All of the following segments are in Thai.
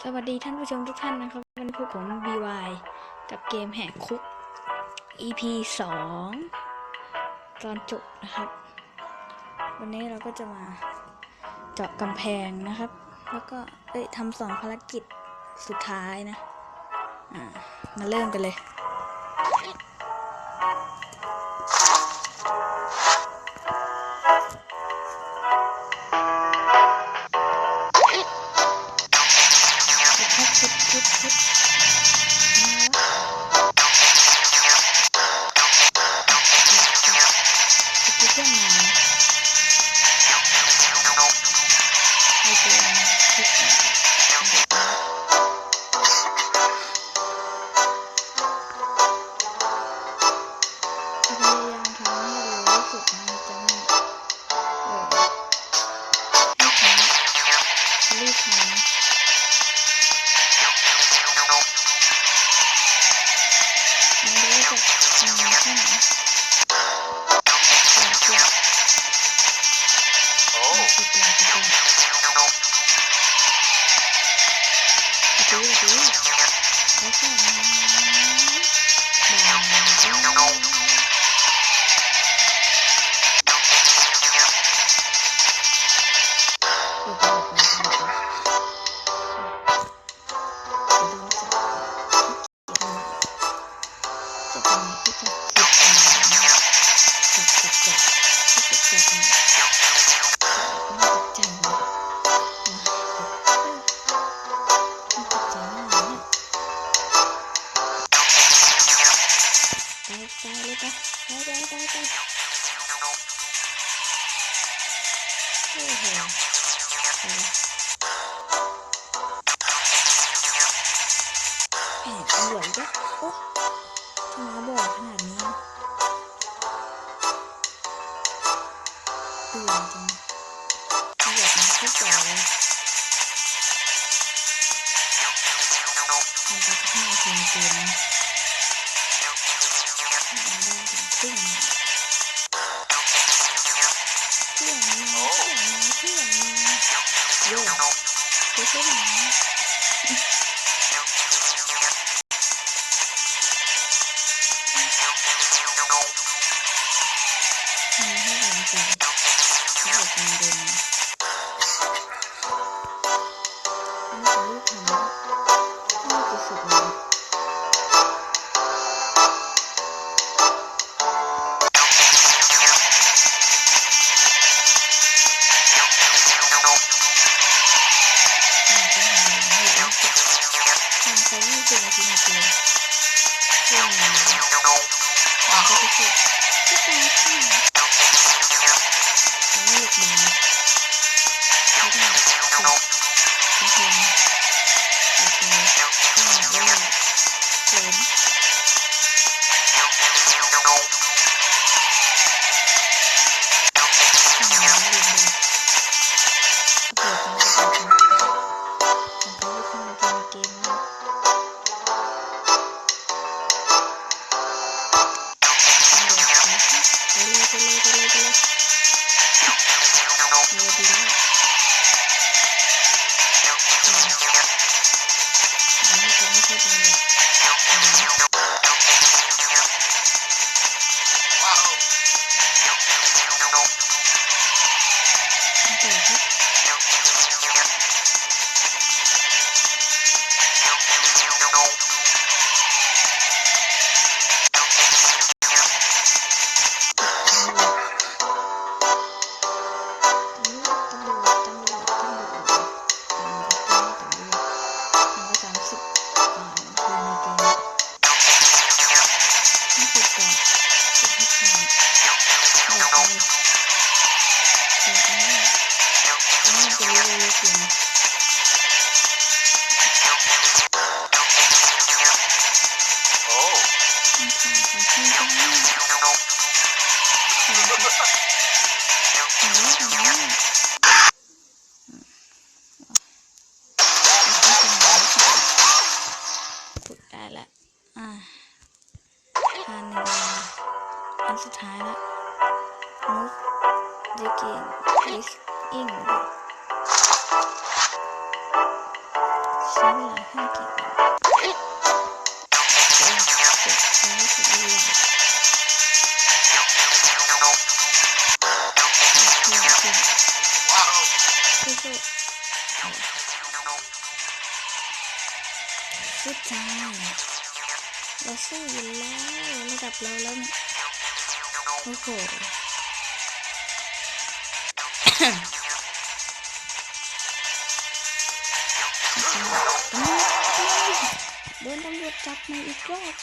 สวัสดีท่านผู้ชมทุกท่านนะครับ วันพวกผม BY กับเกมแหกคุก EP 2 ตอนจบนะครับ วันนี้เราก็จะมาเจาะกำแพงนะครับ แล้วก็เอ้ยทำสองภารกิจสุดท้ายนะ อ่มาเริ่มกันเลย ไปเลยไปไปไปไปไปโอ้โหแผนตำรวจก็โอ้ทำไมบอกขนาดนี้ตื่นจังตำรวจมันทุกอย่างเลยมันจปห้าทีเต็ม 出来啦！出来啦！出来啦！哟，谁出来啦？嗯，明天早上。我有工作。我考虑考虑。我有工作。Mm-hmm. ับเราแล้วเนี่ยโอ้โหโดนตำรวจจับมาอีกรอบ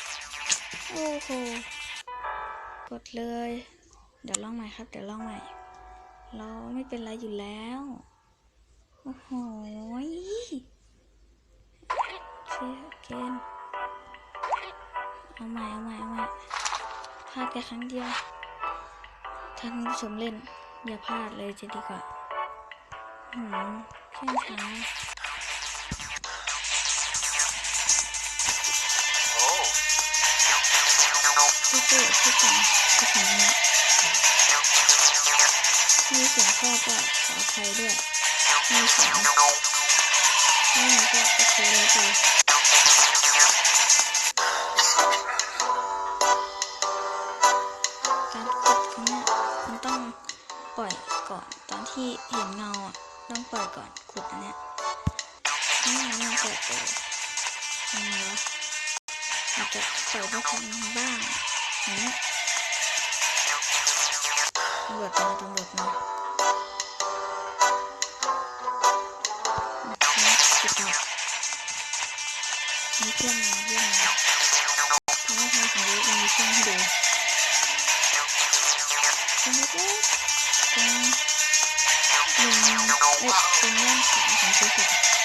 โอ้โห กดเลย เดี๋ยวลองใหม่ครับ เดี๋ยวลองใหม่ เราไม่เป็นไรอยู่แล้ว โอ้โหโอเคเกนเอาใหม่ เอาใหม่ เอาใหม่ พลาดแค่ครั้งเดียว ท่านผู้ชมเล่น อย่าพลาดเลยจะดีกว่าหืมเชื่องช้าโอ้พี่เจ๊พี่ตังพี่ตังนี่ยมีเสียงพ่อก็ขออภัยด้วยมีเสียงไม่งั้นก็โอเคเลยไป มันจะเออยังไงวะอาจจะปล่อยไม่ทันบ้างอย่างเงี้ยตำรวจมาตำรวจมานี่ติดต่อมีเพื่อนมาเพื่อนมาทำให้ทางของรู้มันมีช่องให้ดูตรงเล็กๆตรงมุมเอ้ยตรงด้านขวาของโทร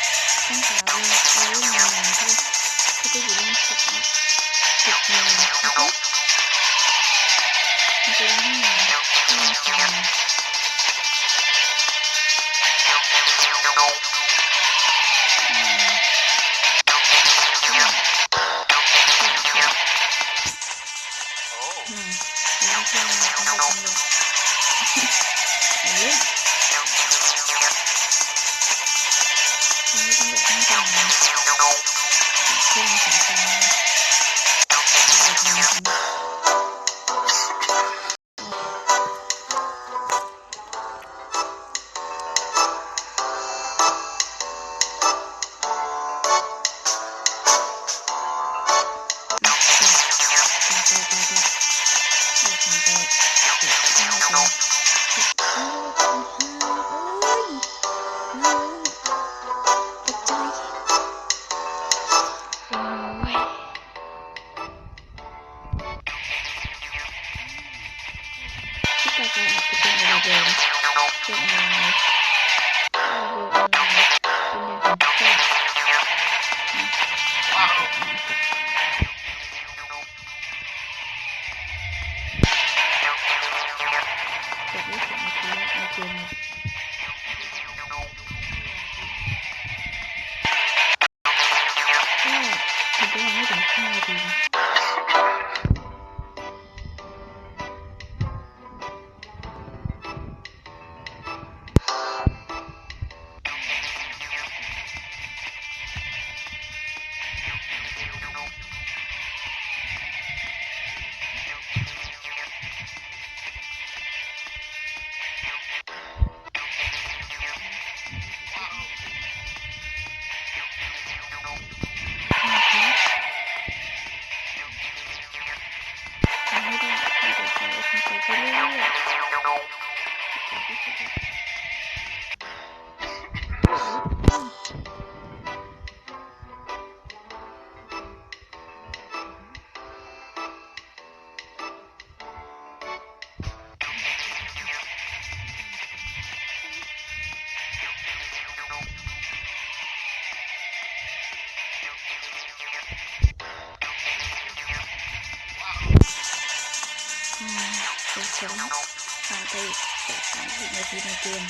ทีในเกม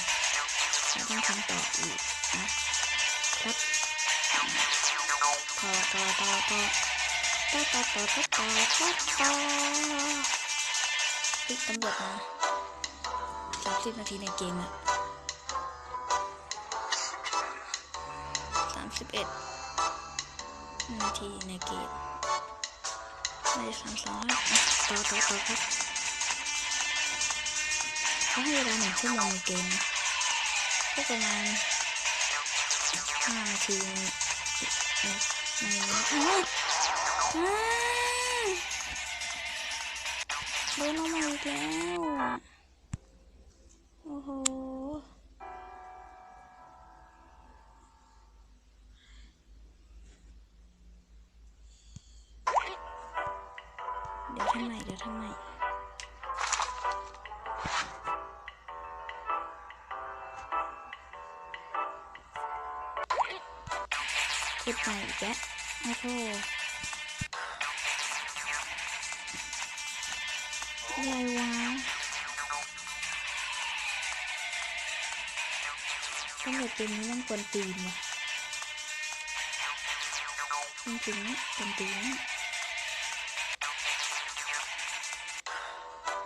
เราต้องทำต่ออีกนะครับต่อต่อต่อต่อต่อต่อต่อต่อต่อต่อต่อปิดตำรวจมาสามสิบนาทีในเกมอะสามสิบเอ็ดนาทีในเกมในสามสองห้าต่อต่อต่อครับ เขาให้เวลาหนึ่งชั่วโมงในเกมนะก็ประมาณห้านาทีในนี้โดนเอามาอีกแล้ว โอ้โห ขุดใหม่อีกแล้วโอ้โหอะไรวะตำรวจเกมนี้มันกวนตีนว่ะจริงๆนะกวนตีนนะ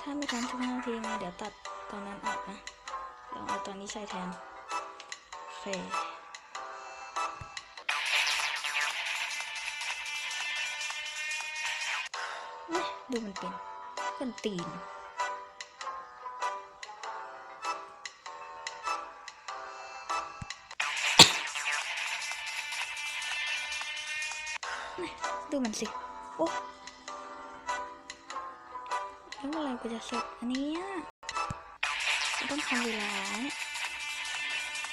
ถ้าไม่ทันทุกห้านาทีนเดี๋ยวตัดตอนนั้นออกนะลองเอาตอนนี้ใส่แทนเค ดูมันเป็นคนตีน ดูมันสิ โอ้แล้วเมื่อไรกูจะเสร็จอันนี้ต้องทำเวลาเนี่ย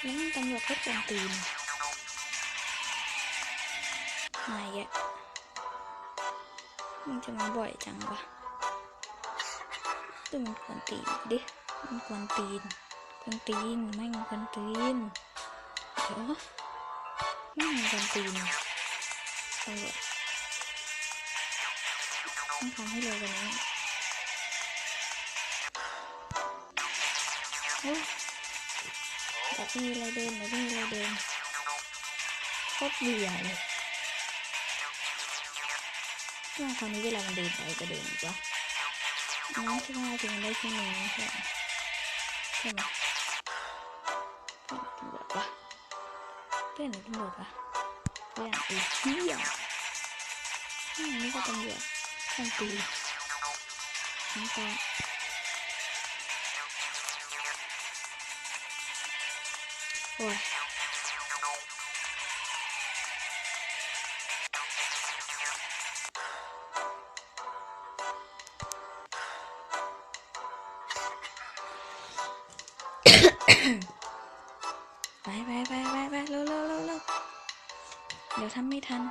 แล้วมันตำรวจก็ตรงตีนมาอีกอะ มันจะมาบ่อยจังวะดูมันกวนตีนดิ มันกวนตีนกวนตีนไม่งกวนตีนเดี๋ยวไม่งกวนตีนตำรวจต้องทำให้เร็วกว่านี้โอ้เดี๋ยวไม่มีอะไรเดินเดี๋ยวไม่มีอะไรเดินโคตรเบื่อเลย ว่าคราวนี้เวลามันเดินไปก็เดินอีกวะน้องที่ว่าถึงมันได้ที่นึ่งใช่ไหมใช่ไหมเพื่อนตำรวจวะเพื่อนอตำรวจวะเพื่อนอีกเที่ยอืมนี่ก็ตำรวจทำตีน้ำตาโอ้ย เดี๋ยวทำไม่ทัน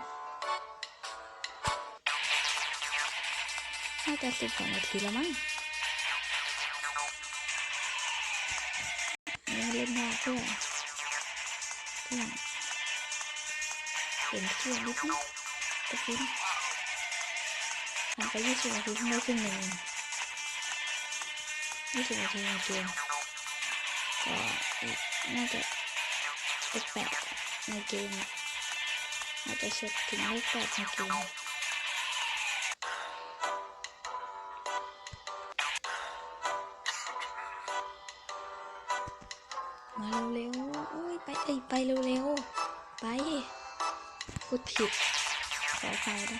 น่าจะสิบกว่านาทีแล้วมั้งนนี้เล่นยากด้วยเพื่อนเห็นเพื่อนนิดนิดตะกี้ผ่านไปยี่สิบนาทีเพิ่งได้ครึ่งหนึ่งยี่สิบนาทีในเกมก็อีกน่าจะเลขแปดในเกม อาจจะเสร็จถึงเลขแปดในเกมาเร็วๆโอ้ยไปเอ้ยไปเร็วๆ ไปพูดผิดขออภัยนะ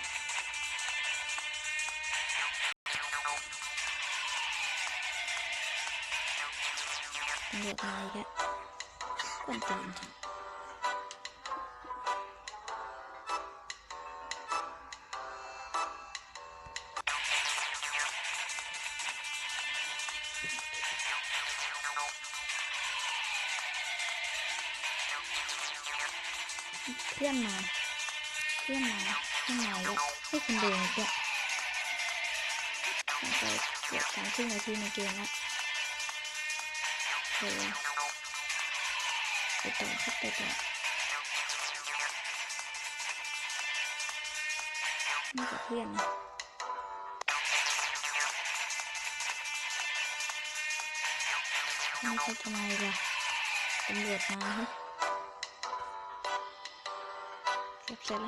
ตำรวจมาอีกแล้วกวนตีนจัง เพื่อนมาเพื่อนมาเพื่อนมาแล้วให้คนเดินอีกแล้วผ่านไปเกือบสามสิบนาทีในเกมละโอเคไปต่อครับไปต่อนี่กับเพื่อนนะนี่เขาทำไมล่ะตำรวจมาเฮ้ย เก็บ